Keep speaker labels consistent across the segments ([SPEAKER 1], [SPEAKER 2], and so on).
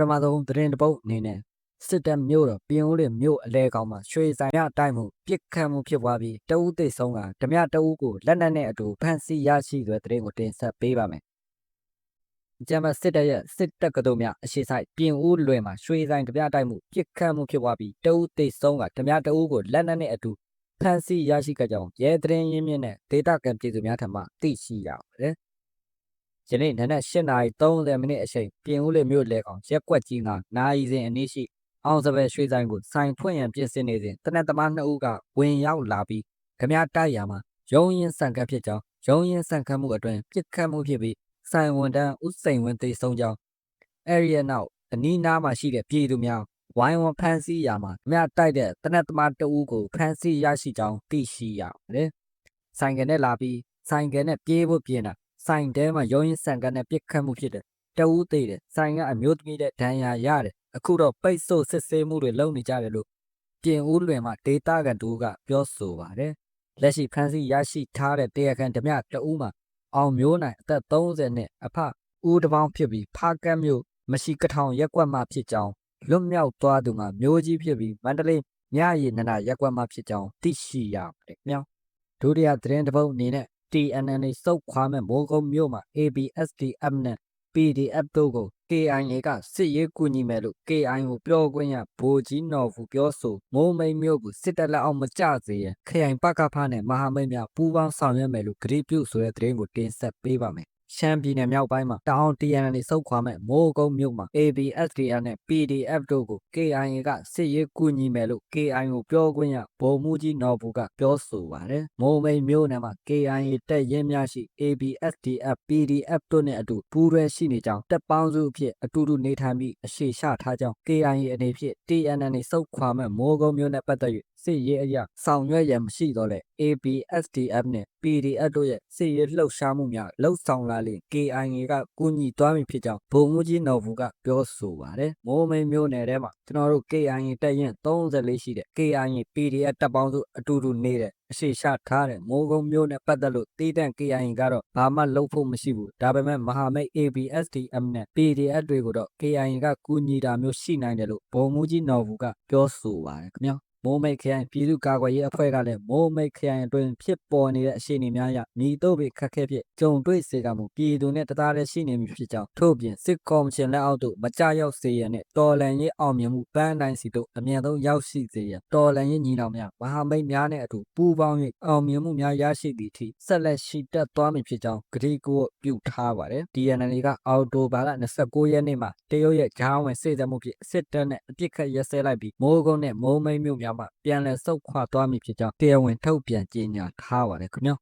[SPEAKER 1] ထမဆုံးသတင်းတစ်ပုဒ်အနေနဲ့စစ်တပ်မြို့တော်ပြင်ဦးလင်မြို့အလဲကောင်မှာရွှေဆိုင်ရတိုက်မှုပြစ်ခတ်မှုဖြစ်ပွားပြီးတအူးသိဆုံးကဓမြတအူးကိုလက်နက်နဲ့အတူဖမ်းဆီးရရှိတဲ့သတင်းကိုတင်ဆက်ပေးပါမယ်။ကျမ်းမစစ်တပ်ရဲ့စစ်တပ်ကတော်များအရှိဆိုင်ပြင်ဦးလွင်မှာရွှေဆိုင်ဓမြတိုက်မှုပြစ်ခတ်မှုဖြစ်ပွားပြီးတအူးသိဆုံးကဓမြတအူးကိုလက်နက်နဲ့အတူဖမ်းဆီးရရှိခဲ့ကြောင်းရဲသတင်းရင်းမြစ်နဲ့ဒေတာကန်ပြည်သူများထံမှသိရှိရပါတယ်။ ယနေ့နနက်8:30မိနစ်အချိန်ပြင်ဦးလေမြို့လေကောင်ရက်ကွက်ကြီးကနိုင်စဉ်အနည်းရှိအောင်စပယ်ရွှေဆိုင်ကိုစိုင်ဖွင့်ရန်ပြင်ဆင်နေစဉ်တနက်သမားနှစ်ဦးကဝင်ရောက်လာပြီးခမရတိုက်ရမှာရုံရင်ဆန်ကပ်ဖြစ်ကြောင်းရုံရင်ဆန်ကပ်မှုအတွင်ပြစ်ခတ်မှုဖြစ်ပြီးဆိုင်ဝန်တန်းဥစိန်ဝင်းသိဆုံးကြောင်းအဲဒီရဲ့နောက်အနီးနားမှာရှိတဲ့ပြည်သူများဝိုင်းဝန်းဖမ်းဆီးရမှာမြတိုက်တဲ့တနက်သမားတဦးကိုဖမ်းဆီးရရှိကြောင်းသိရှိရပါတယ်။ဆိုင်ကနဲ့လာပြီးဆိုင်ကနဲ့ပြေးဖို့ပြင်တာ ဆိုင်တဲမှာရုံရင်ဆန်ကနဲ့ပြစ်ခတ်မှုဖြစ်တယ်။တဦးသေးတယ်ဆိုင်ကအမျိုးသမီးတဲ့ဒဏ်ရာရတယ်အခုတော့ပိတ်ဆို့စစ်ဆေးမှုတွေလုပ်နေကြတယ်လို့ပြင်ဦးလွင်မှာဒေတာကန်တူကပြောဆိုပါတယ်။လက်ရှိဖမ်းဆီးရရှိထားတဲ့တရားခံဓမြတဦးမှာအောင်မျိုးနိုင်အသက်30နှစ်အဖဦးတပေါင်းဖြစ်ပြီးဖားကတ်မြို့မရှိကထောင်ရက်ကွက်မှဖြစ်ကြောင်းလွတ်မြောက်သွားသူမှာမျိုးကြီးဖြစ်ပြီးမန္တလေးမြရည်နနာရက်ကွက်မှဖြစ်ကြောင်းသိရှိရပါတယ်။မြောင်းဒုတိယသတင်းတစ်ပုဒ်အနေနဲ့ TNN စုတ်ခွာမဲ့မိုးကုံမြို့မှာ ABSDF နဲ့ PDF တို့ကို KIA ကစစ်ရေးကူညီမယ်လို့ KIA ကိုပြောခွင့်ရဗိုလ်ကြီးနော်ဘူးပြောဆိုမိုးမိန်မျိုးကိုစစ်တပ်လက်အောက်မကျစေရန်ခရိုင်ပကဖနဲ့မဟာမိတ်များပူးပေါင်းဆောင်ရွက်မယ်လို့ကြေပြုဆိုတဲ့သတင်းကိုတင်ဆက်ပေးပါမယ် ရှမ်းပြည်နယ်မြောက်ပိုင်းမှာတောင် TNN စုတ်ခွာမဲ့မိုးကုံမြို့မှာ ABSDF နဲ့ PDF တို့ကို KIA ကစစ်ရေးကူညီမယ်လို့ KIA ကိုပြောခွင့်ရဗိုလ်မှူးကြီးနော်ဘူးကပြောဆိုပါတယ်။မိုးမိန်မြို့နယ်မှာ KIA တပ်ရင်းများရှိ ABSDF PDF တို့နဲ့အတူပူးရဲရှိနေကြောင်းတပ်ပေါင်းစုအဖြစ်အတူတူနေထိုင်ပြီးအရှိရှထားကြောင်း KIA အနေဖြင့် TNN စုတ်ခွာမဲ့မိုးကုံမြို့နယ်ပတ်သက်၍ စစ်ရေးအရာဆောင်ရွက်ရန်မရှိတော့လဲ ABSDF နဲ့ PDF တို့ရဲ့စစ်ရေးလှုပ်ရှားမှုများလှုပ်ဆောင်လာလေ KIA ကကူညီသွားမည်ဖြစ်ကြောင်းဗိုလ်မှူးကြီးနော်ဘူးကပြောဆိုပါတယ်။မိုးမိန်မျိုးနယ်ထဲမှာကျွန်တော်တို့ KIA တပ်ရင်34ရှိတဲ့ KIA PDF တပ်ပေါင်းစုအတူတူနေတဲ့အရှိရှထားတဲ့မိုးကုံမျိုးနဲ့ပတ်သက်လို့တီးတန့် KIA ကတော့ဘာမှလုပ်ဖို့မရှိဘူး။ဒါပေမဲ့မဟာမိတ် ABSDM နဲ့ PDF တွေကိုတော့ KIA ကကူညီတာမျိုးရှိနိုင်တယ်လို့ဗိုလ်မှူးကြီးနော်ဘူးကပြောဆိုပါတယ်ခင်ဗျာ။ မိုးမိတ်ခရိုင်ပြည်သူ့ကာကွယ်ရေးအဖွဲ့ကလည်းမိုးမိတ်ခရိုင်အတွင်းဖြစ်ပေါ်နေတဲ့အခြေအနေများအရမြည်တို့ပေခက်ခဲဖြစ်ကြုံတွေ့စေကမူပြည်သူနဲ့တသားတည်းရှိနေမည်ဖြစ်ကြောင်းထို့ပြင်စစ်ကော်မရှင်လက်အောက်သို့မကြရောက်စေရန်နဲ့တော်လန်ရေးအောင်မြင်မှုပန်းတိုင်းစီတို့အမြန်ဆုံးရောက်ရှိစေရန်တော်လန်ရေးညီနောင်များမဟာမိတ်များနဲ့အတူပူးပေါင်း၍အောင်မြင်မှုများရရှိသည့်အထိဆက်လက်ရှိတက်သွားမည်ဖြစ်ကြောင်းကတိကိုပြုထားပါတယ် DNL ကအော်တိုဘာလ29ရက်နေ့မှာတရုတ်ရဲ့ဂျားဝင်စေတမှုဖြင့်စစ်တပ်နဲ့အပြစ်ခတ်ရက်စဲလိုက်ပြီးမိုးကုန်းနဲ့မိုးမိတ်မြို့များမှာပြန်လည်ဆုတ်ခွာသွားမည်ဖြစ်ကြောင်းတရားဝင်ထုတ်ပြန်ကြေညာထားပါတယ်ခင်ဗျာ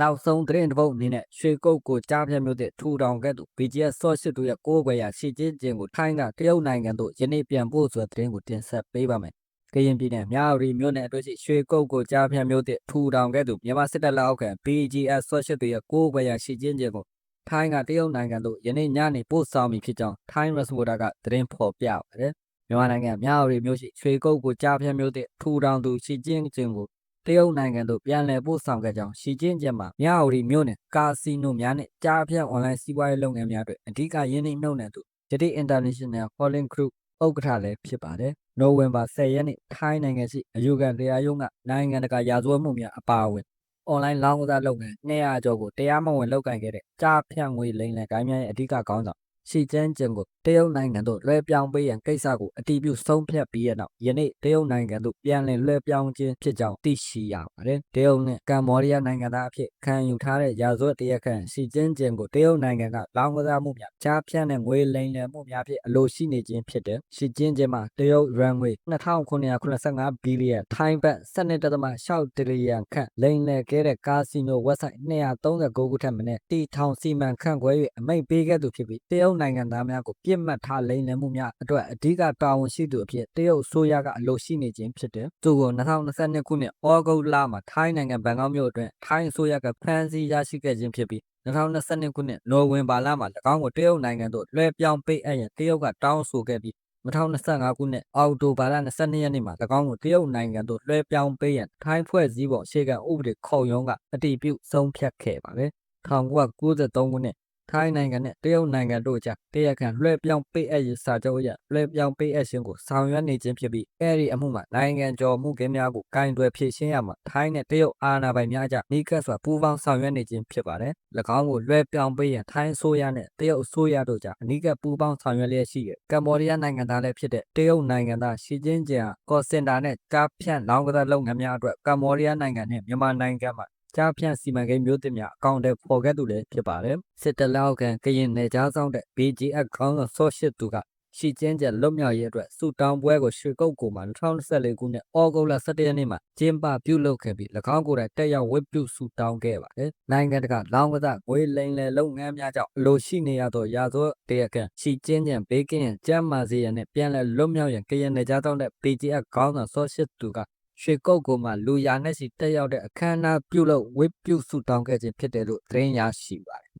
[SPEAKER 1] နောက်ဆုံးသတင်းတစ်ပုဒ်အနေနဲ့ရွှေကုတ်ကိုကြားပြမျိုးတဲ့ထူထောင်ခဲ့သူ BGS ဆော့ရှစ်တို့ရဲ့ကိုးကွယ်ရာရှီကျင်းကျင်းကိုထိုင်းကတရုတ်နိုင်ငံသို့ယနေ့ပြန်ပို့ဆိုတဲ့သတင်းကိုတင်ဆက်ပေးပါမယ်ကရင်ပြည်နယ်မြဝတီမြို့နယ်အတွင်းရှိရွှေကုတ်ကိုကြားပြမျိုးတဲ့ထူထောင်ခဲ့သူမြန်မာစစ်တပ်လက်အောက်ခံ BGS ဆော့ရှစ်တို့ရဲ့ကိုးကွယ်ရာရှီကျင်းကျင်းကိုထိုင်းကတရုတ်နိုင်ငံသို့ယနေ့ညနေပို့ဆောင်မည်ဖြစ်ကြောင်းထိုင်း Rasmoda ကသတင်းဖော်ပြပါတယ် မြန်မာနိုင်ငံမြဝတီမြို့ရှိရွှေကုတ်ကိုကြားပြမျိုးတဲ့ထူထောင်သူရှီကျင်းကျင်းကိုတရုတ်နိုင်ငံသို့ပြန်လည်ပို့ဆောင်ခဲ့ကြောင်းရှီကျင်းကျင်းမှာမြဝတီမြို့နယ်ကာစီနိုများနဲ့ကြားပြအွန်လိုင်းစီးပွားရေးလုပ်ငန်းများအတွက်အဓိကရင်းနှီးမြှုပ်နှံသူ JD International Holding Group ဥက္ကဋ္ဌလည်းဖြစ်ပါတယ်။နိုဝင်ဘာ10ရက်နေ့ထိုင်းနိုင်ငံရှိအယူခံတရားရုံးကနိုင်ငံတကာရာဇဝတ်မှုများအပါအဝင်အွန်လိုင်းလောင်းကစားလုပ်ငန်း200ကျော်ကိုတရားမဝင်လုပ်ကင်ခဲ့တဲ့ကြားဖြန့်ငွေလိမ်လည်ကိုင်းများရဲ့အဓိကခေါင်းဆောင် ရှီကျန်းကျင်ကိုတရုတ်နိုင်ငံသို့လွှဲပြောင်းပေးရန်ကိစ္စကိုအတည်ပြုဆုံးဖြတ်ပြီးရနောက်ယနေ့တရုတ်နိုင်ငံသို့ပြန်လည်လွှဲပြောင်းခြင်းဖြစ်ကြောင်းသိရှိရပါတယ်။တရုတ်နဲ့ကမ္ဘောဒီးယားနိုင်ငံသားအဖြစ်ခံယူထားတဲ့ရာဇဝတ်တရားခံရှီကျန်းကျင်ကိုတရုတ်နိုင်ငံကလောင်းကစားမှုများကြားဖြန့်တဲ့ငွေလိမ်လည်မှုများဖြင့်အလိုရှိနေခြင်းဖြစ်တဲ့ရှီကျန်းကျင်မှာတရုတ်ရန်ငွေ2985ဘီလီယံထိုင်းဘတ်12.6တရီယံခန့်လိမ်လည်ခဲ့တဲ့ကာစီနို website 239ခုထက်မနည်းတီထောင်စီမံခန့်ခွဲ၍အမိန့်ပေးခဲ့သူဖြစ်ပြီးတရုတ်နိုင်ငံသားများကိုပြစ်မှတ်ထားလိမ်လည်မှုများအတွက်အဓိကတာဝန်ရှိသူအဖြစ်တရုတ်ဆိုရကအလိုရှိနေခြင်းဖြစ်တယ်။သူကို2022ခုနှစ်ဩဂုတ်လမှာထိုင်းနိုင်ငံဘန်ကောက်မြို့အတွင်းထိုင်းဆိုရကဖမ်းဆီးရရှိခဲ့ခြင်းဖြစ်ပြီး2022ခုနှစ်နိုဝင်ဘာလမှာ၎င်းကိုတရုတ်နိုင်ငံသို့လွှဲပြောင်းပေးအပ်ရန်တရုတ်ကတောင်းဆိုခဲ့ပြီး2025ခုနှစ်အောက်တိုဘာလ22ရက်နေ့မှာ၎င်းကိုတရုတ်နိုင်ငံသို့လွှဲပြောင်းပေးရန်ထိုင်းဖွဲ့စည်းပုံအခြေခံဥပဒေခုံရုံးကအတည်ပြုဆုံးဖြတ်ခဲ့ပါတယ်။1993ခုနှစ် ထိုင်းနိုင်ငံနဲ့တရုတ်နိုင်ငံတို့ကြားတရားခံလွှဲပြောင်းပေးအပ်ရေးစာချုပ်အရလွှဲပြောင်းပေးအပ်ခြင်းကိုဆောင်ရွက်နေခြင်းဖြစ်ပြီးအဲဒီအမှုမှာနိုင်ငံကျော်မှုကင်းများကိုကင်တွယ်ဖြေရှင်းရမှာထိုင်းနဲ့တရုတ်အာဏာပိုင်များကြားနှိကပ်စွာပူးပေါင်းဆောင်ရွက်နေခြင်းဖြစ်ပါတယ်။၎င်းကိုလွှဲပြောင်းပေးရန်ထိုင်းအစိုးရနဲ့တရုတ်အစိုးရတို့ကြားအနိကပူးပေါင်းဆောင်ရွက်လျက်ရှိတဲ့ကမ္ဘောဒီးယားနိုင်ငံသားလည်းဖြစ်တဲ့တရုတ်နိုင်ငံသားရှီကျင်းကျန်ကော့စင်တာနဲ့ကားဖြန့်လောင်းကစားလုပ်ငန်းများအတွက်ကမ္ဘောဒီးယားနိုင်ငံနဲ့မြန်မာနိုင်ငံမှာ ကြားဖြန့်စီမံကိန်းမျိုးသစ်များအကောင့်တွေပေါ်ခဲ့သူလည်းဖြစ်ပါတယ်စစ်တလောက်ကန်ကရင်နယ်ကြားဆောင်တဲ့ BGF ခေါင်းဆောင်ဆော့ရှစ်သူကရှီကျင်းကျက်လွတ်မြောက်ရေးအတွက်စူတောင်းပွဲကိုရွှေကုတ်ကိုမှာ2024ခုနှစ်ဩဂုတ်လ17ရက်နေ့မှာကျင်းပပြုလုပ်ခဲ့ပြီး၎င်းကိုယ်တိုင်တက်ရောက်ဝတ်ပြုစူတောင်းခဲ့ပါတယ်။နိုင်ငံတကာလောင်းကစားငွေလိမ်လည်လုပ်ငန်းများကြောင့်အလိုရှိနေရသောရာဇဝတ်တရားခံရှီကျင်းကျက်ဘေးကင်းရန်ကျမ်းမာစေရန်နဲ့ပြန်လည်လွတ်မြောက်ရန်ကရင်နယ်ကြားဆောင်တဲ့ BGF ခေါင်းဆောင်ဆော့ရှစ်သူက ရွှေကုတ်ကိုမှာလူရာနဲ့စီတက်ရောက်တဲ့အခမ်းအနားပြုလုပ်ဝတ်ပြုစူတောင်းခဲ့ခြင်းဖြစ်တယ်လို့သတင်းရရှိပါတယ်